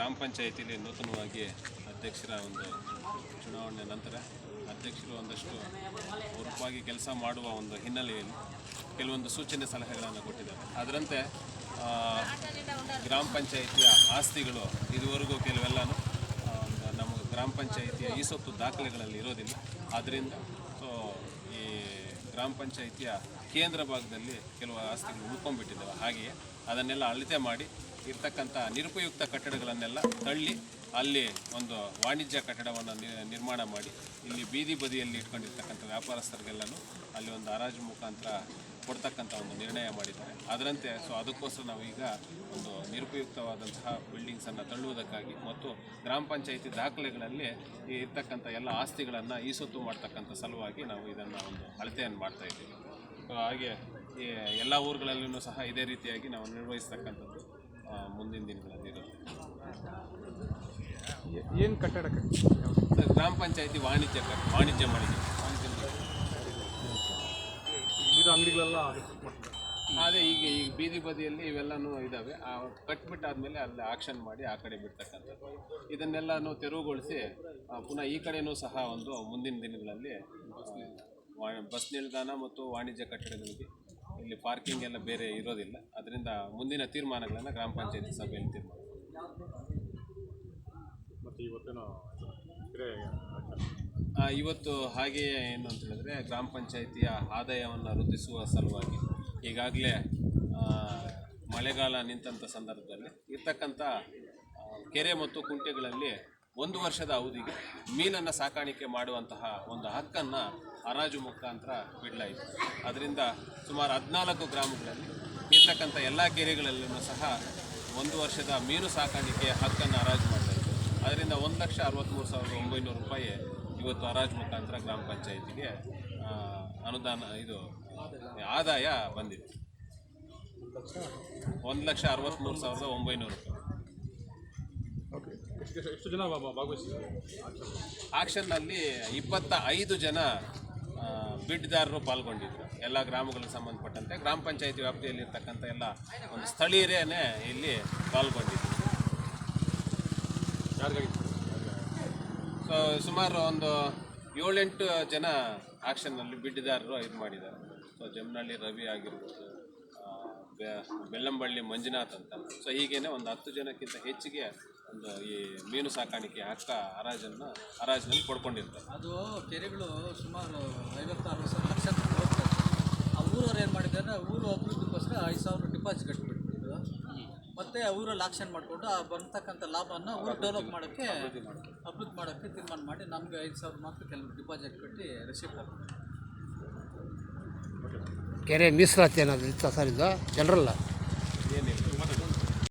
ಗ್ರಾಮ ಪಂಚಾಯಿತಿಯಲ್ಲಿ ನೂತನವಾಗಿ ಅಧ್ಯಕ್ಷರ ಒಂದು ಚುನಾವಣೆ ನಂತರ ಅಧ್ಯಕ್ಷರು ಒಂದಷ್ಟು ಹುರುಪಾಗಿ ಕೆಲಸ ಮಾಡುವ ಒಂದು ಹಿನ್ನೆಲೆಯಲ್ಲಿ ಕೆಲವೊಂದು ಸೂಚನೆ ಸಲಹೆಗಳನ್ನು ಕೊಟ್ಟಿದ್ದಾರೆ. ಅದರಂತೆ ಗ್ರಾಮ ಪಂಚಾಯಿತಿಯ ಆಸ್ತಿಗಳು ಇದುವರೆಗೂ ಕೆಲವೆಲ್ಲ ನಮ್ಮ ಗ್ರಾಮ ಪಂಚಾಯಿತಿಯ ಈ ಸೊತ್ತು ದಾಖಲೆಗಳಲ್ಲಿ ಇರೋದಿಲ್ಲ. ಆದ್ದರಿಂದ ಸೊ ಈ ಗ್ರಾಮ ಪಂಚಾಯಿತಿಯ ಕೇಂದ್ರ ಭಾಗದಲ್ಲಿ ಕೆಲವು ಆಸ್ತಿಗಳು ಉಳ್ಕೊಂಡ್ಬಿಟ್ಟಿದ್ದಾವೆ. ಹಾಗೆಯೇ ಅದನ್ನೆಲ್ಲ ಅಳತೆ ಮಾಡಿ ಇರ್ತಕ್ಕಂಥ ನಿರುಪಯುಕ್ತ ಕಟ್ಟಡಗಳನ್ನೆಲ್ಲ ತಳ್ಳಿ ಅಲ್ಲಿ ಒಂದು ವಾಣಿಜ್ಯ ಕಟ್ಟಡವನ್ನು ನಿರ್ಮಾಣ ಮಾಡಿ ಇಲ್ಲಿ ಬೀದಿ ಬದಿಯಲ್ಲಿ ಇಟ್ಕೊಂಡಿರ್ತಕ್ಕಂಥ ವ್ಯಾಪಾರಸ್ಥರಿಗೆಲ್ಲನೂ ಅಲ್ಲಿ ಒಂದು ಹರಾಜು ಮುಖಾಂತರ ಕೊಡ್ತಕ್ಕಂಥ ಒಂದು ನಿರ್ಣಯ ಮಾಡಿದ್ದಾರೆ. ಅದರಂತೆ, ಸೊ ಅದಕ್ಕೋಸ್ಕರ ನಾವು ಈಗ ಒಂದು ನಿರುಪಯುಕ್ತವಾದಂತಹ ಬಿಲ್ಡಿಂಗ್ಸನ್ನು ತಳ್ಳುವುದಕ್ಕಾಗಿ ಮತ್ತು ಗ್ರಾಮ ಪಂಚಾಯಿತಿ ದಾಖಲೆಗಳಲ್ಲಿ ಇರ್ತಕ್ಕಂಥ ಎಲ್ಲ ಆಸ್ತಿಗಳನ್ನು ಈ ಸೊತ್ತು ಮಾಡ್ತಕ್ಕಂಥ ಸಲುವಾಗಿ ನಾವು ಇದನ್ನು ಒಂದು ಅಳತೆಯನ್ನು ಮಾಡ್ತಾ ಇದ್ದೀವಿ. ಹಾಗೆ ಎಲ್ಲ ಊರುಗಳಲ್ಲೂ ಸಹ ಇದೇ ರೀತಿಯಾಗಿ ನಾವು ನಿರ್ವಹಿಸ್ತಕ್ಕಂಥದ್ದು. ಮುಂದಿನ ದಿನಗಳಲ್ಲಿ ಏನು ಕಟ್ಟಡ ಗ್ರಾಮ ಪಂಚಾಯತಿ ವಾಣಿಜ್ಯ ವಾಣಿಜ್ಯ ಮಳಿಗೆ ಇದು ಅಂಗಡಿಗಳೆಲ್ಲ ಅದೇ ಈಗ ಈಗ ಬೀದಿ ಬದಿಯಲ್ಲಿ ಇವೆಲ್ಲನೂ ಇದ್ದಾವೆ ಆ ಕಟ್ಬಿಟ್ಟಾದ್ಮೇಲೆ ಅಲ್ಲಿ ಆಕ್ಷನ್ ಮಾಡಿ ಆ ಕಡೆ ಬಿಡ್ತಕ್ಕಂಥದ್ದು. ಇದನ್ನೆಲ್ಲನೂ ತೆರವುಗೊಳಿಸಿ ಪುನಃ ಈ ಕಡೆಯೂ ಸಹ ಒಂದು ಮುಂದಿನ ದಿನಗಳಲ್ಲಿ ವಾ- ಬಸ್ ನಿಲ್ದಾಣ ಮತ್ತು ವಾಣಿಜ್ಯ ಕಟ್ಟಡಗಳಿಗೆ ಇಲ್ಲಿ ಪಾರ್ಕಿಂಗ್ ಎಲ್ಲ ಬೇರೆ ಇರೋದಿಲ್ಲ. ಅದರಿಂದ ಮುಂದಿನ ತೀರ್ಮಾನಗಳನ್ನು ಗ್ರಾಮ ಪಂಚಾಯತಿ ಸಭೆಯಲ್ಲಿ ತೀರ್ಮಾನ ಮತ್ತು ಇವತ್ತೇನೋ ಇವತ್ತು ಹಾಗೆಯೇ ಏನು ಅಂತ ಹೇಳಿದ್ರೆ ಗ್ರಾಮ ಪಂಚಾಯಿತಿಯ ಆದಾಯವನ್ನು ವೃದ್ಧಿಸುವ ಸಲುವಾಗಿ ಈಗಾಗಲೇ ಮಳೆಗಾಲ ನಿಂತಹ ಸಂದರ್ಭದಲ್ಲಿ ಇರ್ತಕ್ಕಂಥ ಕೆರೆ ಮತ್ತು ಕುಂಟೆಗಳಲ್ಲಿ ಒಂದು ವರ್ಷದ ಅವಧಿಗೆ ಮೀನನ್ನು ಸಾಕಾಣಿಕೆ ಮಾಡುವಂತಹ ಒಂದು ಹಕ್ಕನ್ನು ಹರಾಜು ಮುಖಾಂತರ ಬಿಡಲಾಯಿತು. ಅದರಿಂದ ಸುಮಾರು ಹದಿನಾಲ್ಕು ಗ್ರಾಮಗಳಲ್ಲಿ ಇರ್ತಕ್ಕಂಥ ಎಲ್ಲ ಕೆರೆಗಳಲ್ಲೂ ಸಹ ಒಂದು ವರ್ಷದ ಮೀನು ಸಾಕಾಣಿಕೆ ಹಕ್ಕನ್ನು ಹರಾಜು ಮಾಡಲಾಯಿತು. ಅದರಿಂದ ಒಂದು ಲಕ್ಷ ಅರವತ್ತ್ಮೂರು ಸಾವಿರದ ಒಂಬೈನೂರು ರೂಪಾಯಿ ಇವತ್ತು ಹರಾಜು ಮುಖಾಂತರ ಗ್ರಾಮ ಪಂಚಾಯಿತಿಗೆ ಅನುದಾನ ಇದು, ಆದಾಯ ಬಂದಿದೆ. ಒಂದು ಲಕ್ಷ ಅರವತ್ತ್ಮೂರು ಸಾವಿರದ ಒಂಬೈನೂರು ರೂಪಾಯಿ. ಎಷ್ಟು ಜನ ಭಾಗವಹಿಸಿದ್ರು? ಆಕ್ಷನ್ನಲ್ಲಿ ಇಪ್ಪತ್ತ ಐದು ಜನ ಬಿಡ್ದಾರರು ಪಾಲ್ಗೊಂಡಿದ್ರು. ಎಲ್ಲ ಗ್ರಾಮಗಳಿಗೆ ಸಂಬಂಧಪಟ್ಟಂತೆ. ಗ್ರಾಮ ಪಂಚಾಯತಿ ವ್ಯಾಪ್ತಿಯಲ್ಲಿ ಇರ್ತಕ್ಕಂಥ ಎಲ್ಲ ಒಂದು ಸ್ಥಳೀಯರೇ ಇಲ್ಲಿ ಪಾಲ್ಗೊಂಡಿದ್ರು. ಸೊ ಸುಮಾರು ಒಂದು ಏಳೆಂಟು ಜನ ಆಕ್ಷನ್ನಲ್ಲಿ ಬಿಡ್ದಾರರು ಇದು ಮಾಡಿದ್ದಾರೆ. ಸೊ ಜಮನಹಳ್ಳಿ ರವಿ ಆಗಿರ್ಬೋದು ಬೆಲ್ಲಂಬಳ್ಳಿ ಮಂಜುನಾಥ್ ಅಂತ. ಸೊ ಹೀಗೇನೆ ಒಂದು ಹತ್ತು ಜನಕ್ಕಿಂತ ಹೆಚ್ಚಿಗೆ ಒಂದು ಈ ಮೀನು ಸಾಕಾಣಿಕೆ ಹಾಕ್ತಾ ಹರಾಜನ್ನು ಹರಾಜಿನಲ್ಲಿ ಪಡ್ಕೊಂಡಿರ್ತಾರೆ. ಅದು ಕೆರೆಗಳು ಸುಮಾರು ಐವತ್ತು ಅರವತ್ತು ಸಾವಿರ ಲಕ್ಷ ಹೋಗ್ತದೆ ಆ ಊರವ್ರು ಏನು ಮಾಡಿದ್ದಾರೆ ಊರು ಅಭಿವೃದ್ಧಿಗೋಸ್ಕರ ಐದು ಸಾವಿರ ಡಿಪಾಸಿಟ್ ಕಟ್ಟಿಬಿಟ್ಬಿಟ್ಟು ಮತ್ತೆ ಊರಲ್ಲಿ ಆಕ್ಷನ್ ಮಾಡಿಕೊಂಡು ಆ ಬರ್ತಕ್ಕಂಥ ಲಾಭವನ್ನು ಊರು ಡೆವಲಪ್ ಮಾಡೋಕ್ಕೆ ಅಭಿವೃದ್ಧಿ ಮಾಡೋಕ್ಕೆ ತೀರ್ಮಾನ ಮಾಡಿ ನಮಗೆ ಐದು ಸಾವಿರ ಮಾತ್ರ ಕೆಲವು ಡಿಪಾಸಿಟ್ ಕಟ್ಟಿ ರಿಸೀವ್ ಹಾಕ್ತಾರೆ ಕೆರೆ ಮೀಸಲಾತಿ ಏನಾದರೂ ಇತ್ತ ಸರ್ ಇದು? ಜನರಲ್ಲ?